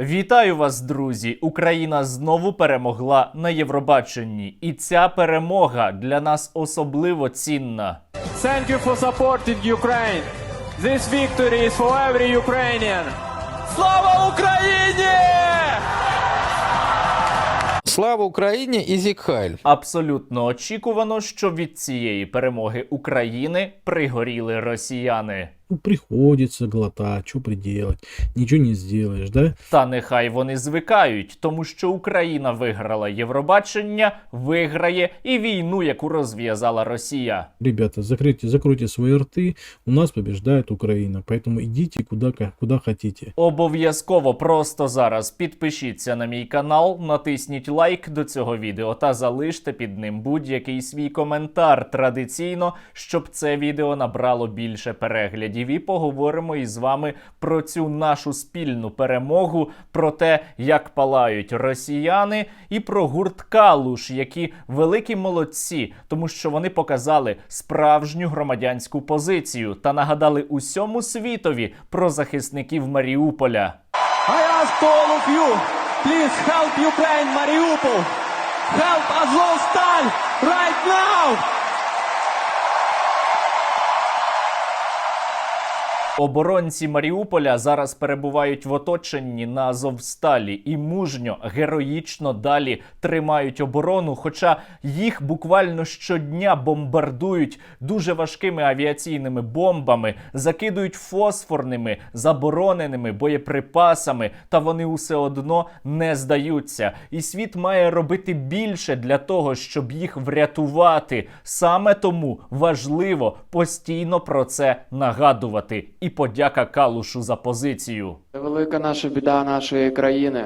Вітаю вас, друзі! Україна знову перемогла на Євробаченні, і ця перемога для нас особливо цінна. Thank you for supporting Ukraine. This victory is for every Ukrainian. Слава Україні! Слава Україні і Зікхайль. Абсолютно очікувано, що від цієї перемоги України пригоріли росіяни. Ну, приходится глотать, что приделать, ничего не сделаешь, да? Та нехай вони звикають, тому що Україна виграла Євробачення, виграє і війну, яку розв'язала Росія. Ребята, закройте, закройте свои рты, у нас побеждает Украина, поэтому идите куда, ка- куда хотите. Обов'язково просто зараз підпишіться на мій канал, натисніть лайк до цього відео та залиште під ним будь-який свій коментар традиційно, щоб це відео набрало більше переглядів. І поговоримо із вами про цю нашу спільну перемогу, про те, як палають росіяни, і про гурт Калуш, які великі молодці, тому що вони показали справжню громадянську позицію та нагадали усьому світові про захисників Маріуполя. Please help Ukraine, Mariupol. Help Azovstal right now! Оборонці Маріуполя зараз перебувають в оточенні на Азовсталі і мужньо, героїчно далі тримають оборону. Хоча їх буквально щодня бомбардують дуже важкими авіаційними бомбами, закидують фосфорними забороненими боєприпасами, та вони усе одно не здаються. І світ має робити більше для того, щоб їх врятувати. Саме тому важливо постійно про це нагадувати. І подяка Калушу за позицію. Велика наша біда нашої країни.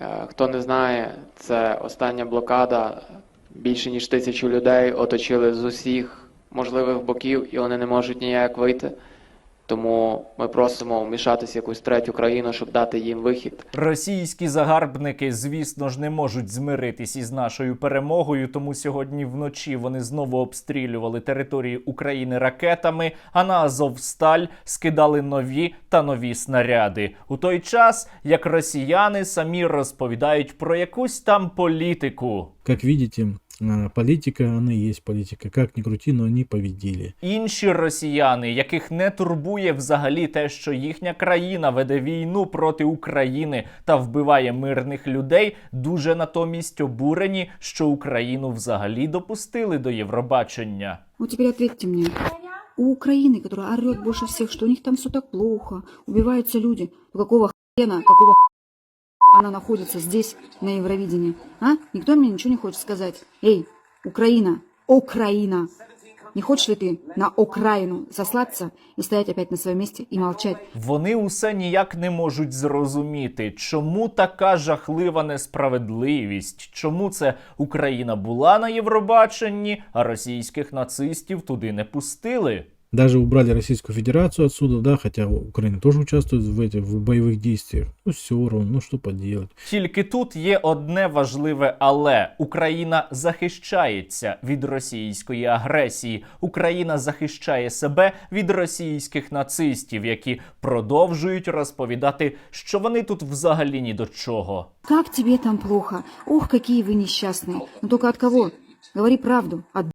Е, Хто не знає, це остання блокада. Більше ніж тисячу людей оточили з усіх можливих боків, і вони не можуть ніяк вийти. Тому ми просимо вмішатися в якусь третю країну, щоб дати їм вихід. Російські загарбники, звісно ж, не можуть змиритись із нашою перемогою, тому сьогодні вночі вони знову обстрілювали території України ракетами, а на Азовсталь скидали нові та нові снаряди. У той час як росіяни самі розповідають про якусь там політику. Как видите, а, политика, она и есть политика. Как ни крути, но они победили. Інші росіяни, яких не турбує взагалі те, що їхня країна веде війну проти України та вбиває мирних людей, дуже натомість обурені, що Україну взагалі допустили до Євробачення. Вот теперь ответьте мне. У Украины, которая орет больше всех, что у них там все так плохо, убиваются люди, то какого хрена, какого она находится здесь, на Евровидении? А? Никто мне ничего не хочет сказать. Эй, Украина, Украина, не хочешь ли ты на окраину сослаться и стоять опять на своем месте и молчать? Вони усе ніяк не можуть зрозуміти, чому така жахлива несправедливість, чому це Україна була на Євробаченні, а російських нацистів туди не пустили. Даже убрали Российскую Федерацию отсюда, да, хотя Украина тоже участвует в этих в боевых действиях. Ну все равно, ну что поделать. Тільки тут є одне важливе але Україна захищається від російської агресії. Україна захищає себе від російських нацистів, які продовжують розповідати, що вони тут взагалі ні до чого. Как тебе там плохо? Ох, какие вы несчастные. Но только от кого? Говори правду. От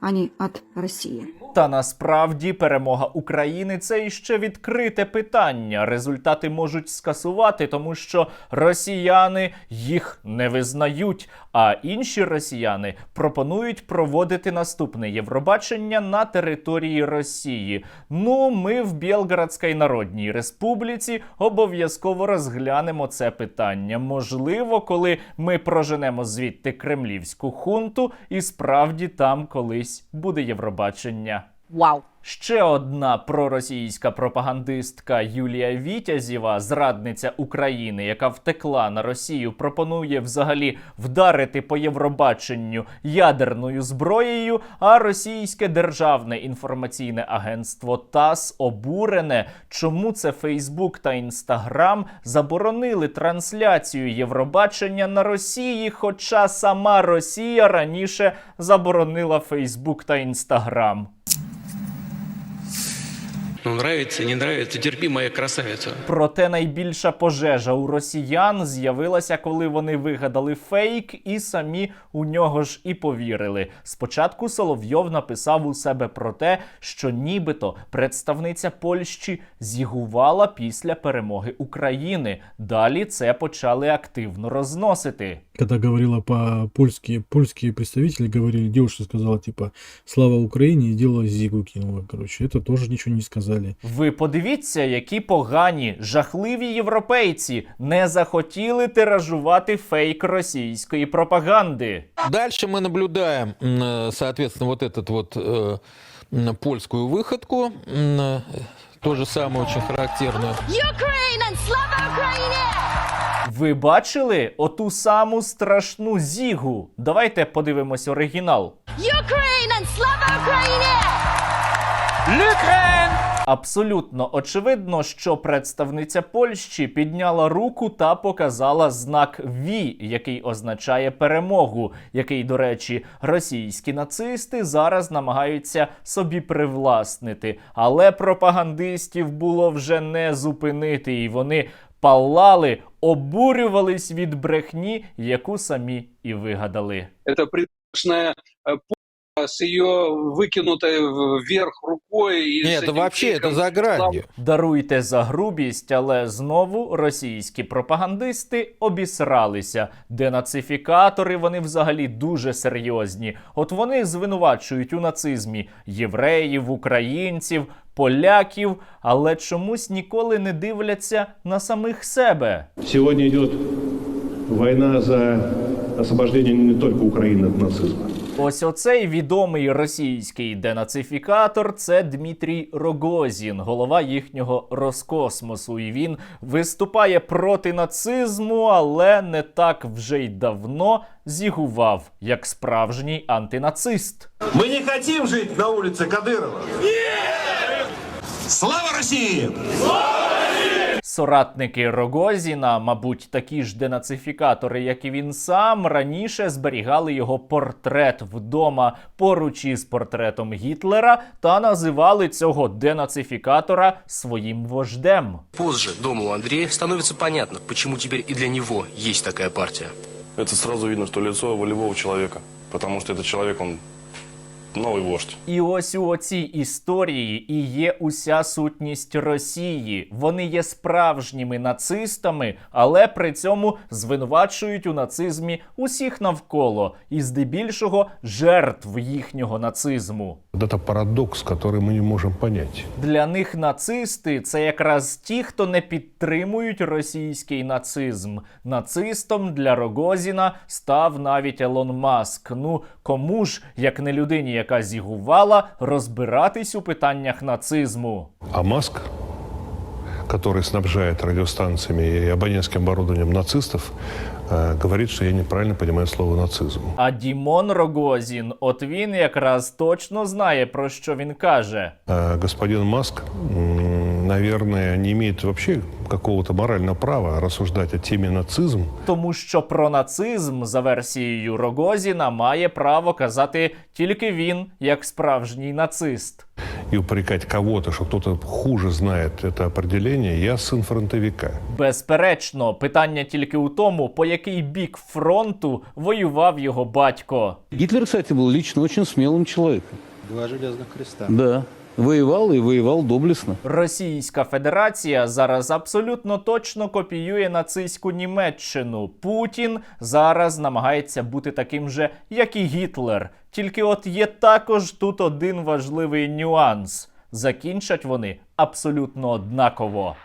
а не от России. Та насправді перемога України це іще відкрите питання. Результати можуть скасувати, тому що росіяни їх не визнають. А інші росіяни пропонують проводити наступне Євробачення на території Росії. Ну, ми в Білградській Народній Республіці обов'язково розглянемо це питання. Можливо, коли ми проженемо звідти кремлівську хунту, і справді там колись буде Євробачення. Вау! Ще одна проросійська пропагандистка Юлія Вітязєва, зрадниця України, яка втекла на Росію, пропонує взагалі вдарити по Євробаченню ядерною зброєю. А російське державне інформаційне агентство ТАСС обурене, чому це Фейсбук та Інстаграм заборонили трансляцію Євробачення на Росії, хоча сама Росія раніше заборонила Фейсбук та Інстаграм. Ну, нравится, не нравится, терпи, моя красавица. Проте найбільша пожежа у росіян з'явилася, коли вони вигадали фейк і самі у нього ж і повірили. Спочатку Соловйов написав у себе про те, що нібито представниця Польщі зігувала після перемоги України. Далі це почали активно розносити Когда говорила по-польски, польские представители говорили, девушка сказала, типа, слава Украине, и делала зигу кинула, короче. Это тоже ничего не сказали. Ви подивіться, які погані, жахливі європейці не захотіли тиражувати фейк російської пропаганди. Дальше мы наблюдаем, м, э, соответственно, вот этот вот э, м, польскую выходку, м, э, то же самое очень характерную. Ukraine and Slava Ukraine! Ви бачили оту саму страшну зігу? Давайте подивимось оригінал. Ukraine and Slava Ukraine! Абсолютно очевидно, що представниця Польщі підняла руку та показала знак V, який означає перемогу, який, до речі, російські нацисти зараз намагаються собі привласнити. Але пропагандистів було вже не зупинити, і вони палали, обурювались від брехні, яку самі і вигадали. Це придушная э, с ее выкинутой вверх рукой. И с Нет, это этим вообще, это криком за гранью. Даруйте за грубість, але знову російські пропагандисти обісралися. Денацифікатори вони взагалі дуже серйозні. От вони звинувачують у нацизмі євреїв, українців, поляків, але чомусь ніколи не дивляться на самих себе. Сегодня идет война за освобождение не только Украины от нацизма. Ось оцей відомий російський денацифікатор це Дмитрій Рогозін, голова їхнього Роскосмосу. І він виступає проти нацизму, але не так вже й давно зігував як справжній антинацист. Мы не хотим жить на улице Кадырова. Слава России! Соратники Рогозіна, мабуть, такі ж денацифікатори, як і він сам, раніше зберігали його портрет вдома поруч із портретом Гітлера та називали цього денацифікатора своїм вождем. Позже дома у Андрея становится понятно, почему теперь и для него есть такая партия. Это сразу видно, что лицо волевого человека, потому что этот человек, он новый вождь. І ось у оцій історії і є уся сутність Росії. Вони є справжніми нацистами, але при цьому звинувачують у нацизмі усіх навколо, і здебільшого жертв їхнього нацизму. Вот это парадокс, который мы не можем понять. Для них нацисти це якраз ті, хто не підтримують російський нацизм. Нацистом для Рогозіна став навіть Елон Маск. Ну кому ж, як не людині, яка зігувала, розбиратись у питаннях нацизму? А Маск, который снабжает радиостанциями и абонентским оборудованием нацистов, э, говорит, что я неправильно понимаю слово нацизм. А Дімон Рогозін, от він якраз точно знає, про що він каже. Э, Господин Маск, м, наверное, не имеет вообще какого-то морального права рассуждать о теме нацизм Тому що про нацизм за версією Рогозіна має право казати тільки він, як справжній нацист. и упрекать кого-то, что кто-то хуже знает это определение, я сын фронтовика. Безперечно, питання тільки у тому, по який бік фронту воював його батько. Гитлер, кстати, был лично очень смелым человеком. Два железных креста. Да. Воевал і воював доблестно. Російська Федерація зараз абсолютно точно копіює нацистську Німеччину. Путін зараз намагається бути таким же, як і Гітлер. Тільки от є також тут один важливий нюанс: закінчать вони абсолютно однаково.